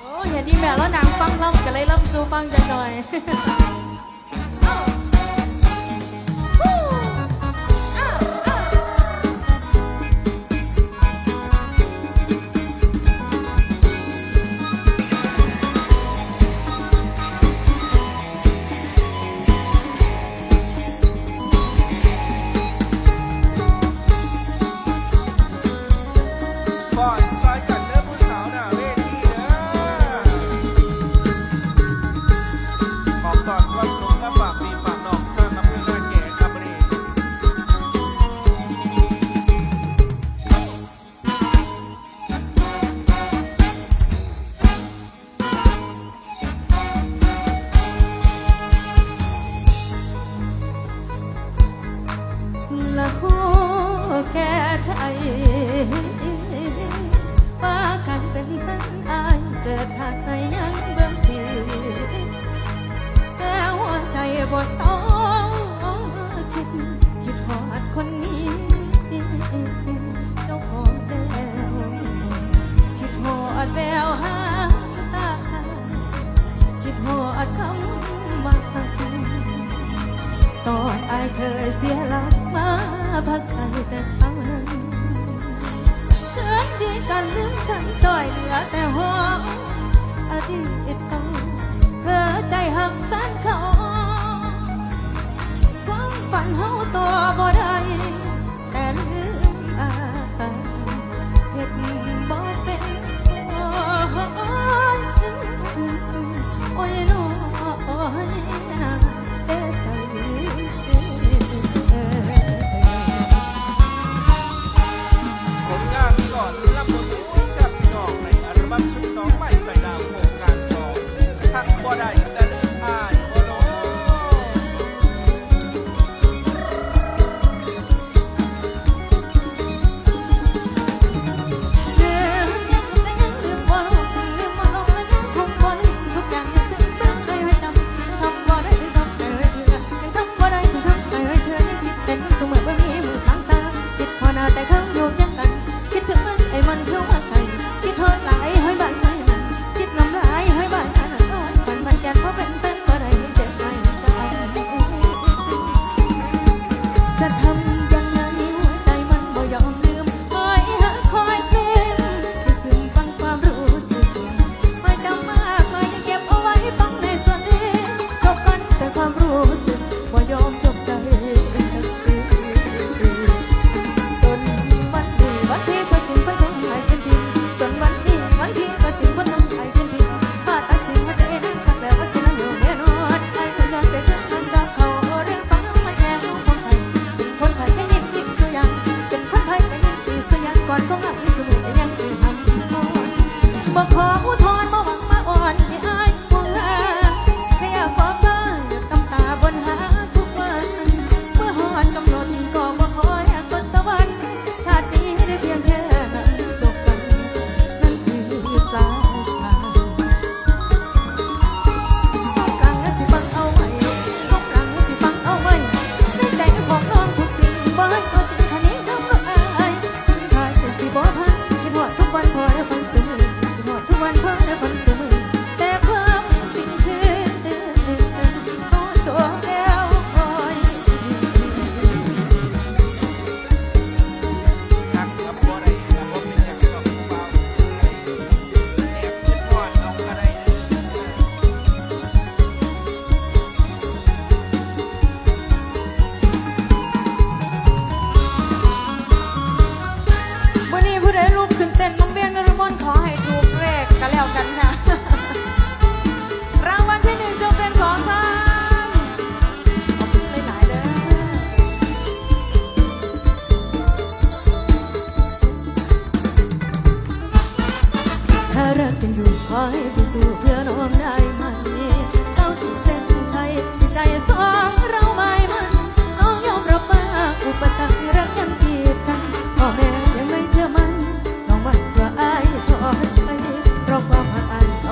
โอ้เห็นดีแม่แล้วนางฟังเล่าจะเลยเล่าสู้ฟังจะหน่อย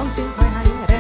风景快还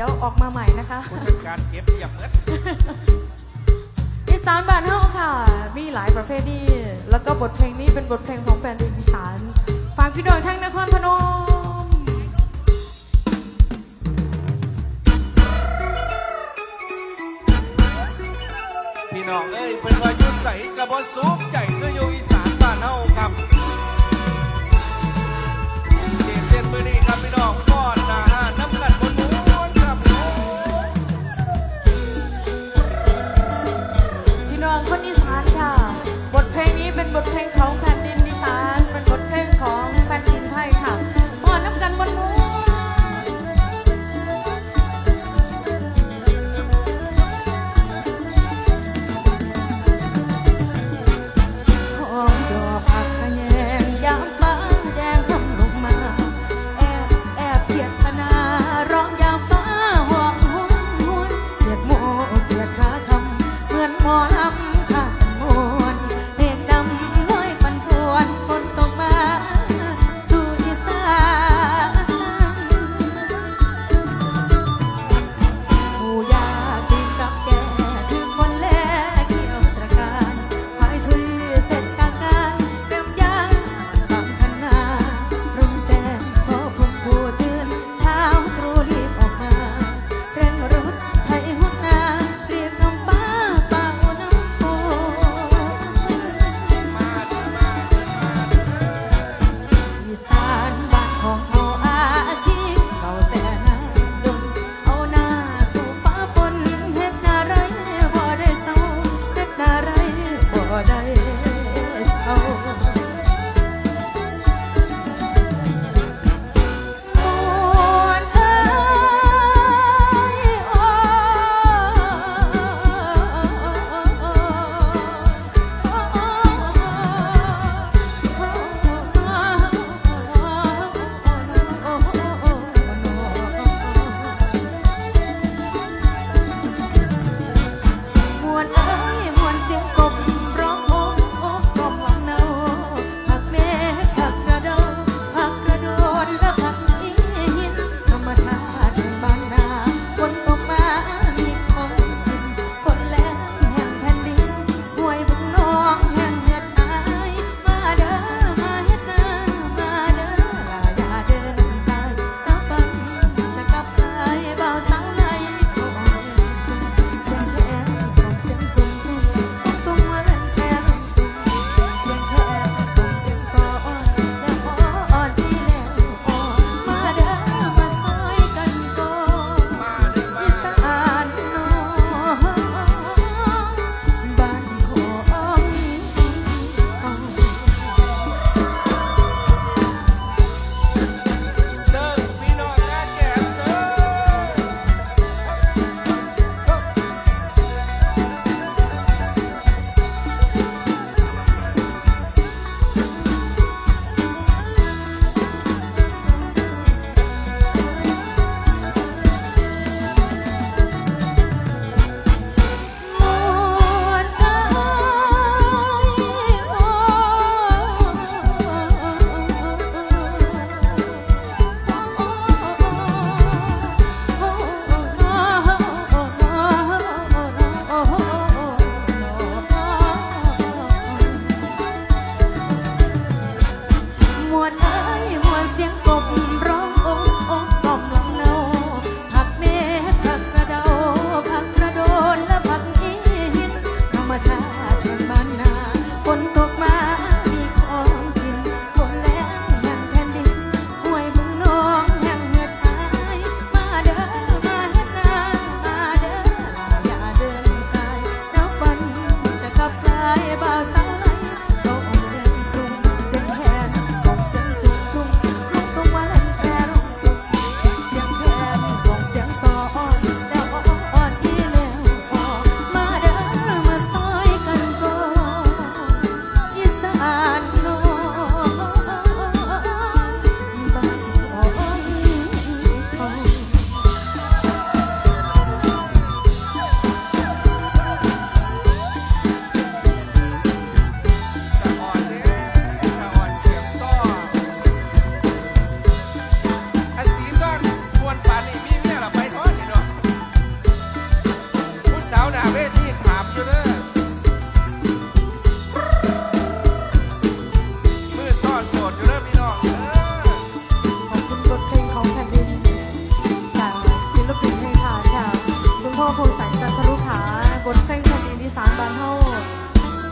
ดี๋ยวออกมาใหม่นะคะผู้จัดการเก็บเรียบเงินอีสานบ้านเฮาค่ะ มีหลายประเภทดีแล้วก็บทเพลงนี้เป็นบทเพลงของแฟนเพลงอีสานฝากพี่น้องทั้งนครพนมพี่น้องเอ้ยเป็นว่าอยู่ใสกับบอสุกใหญ่คืออยู่อีสานบ้านเฮาครับ ลง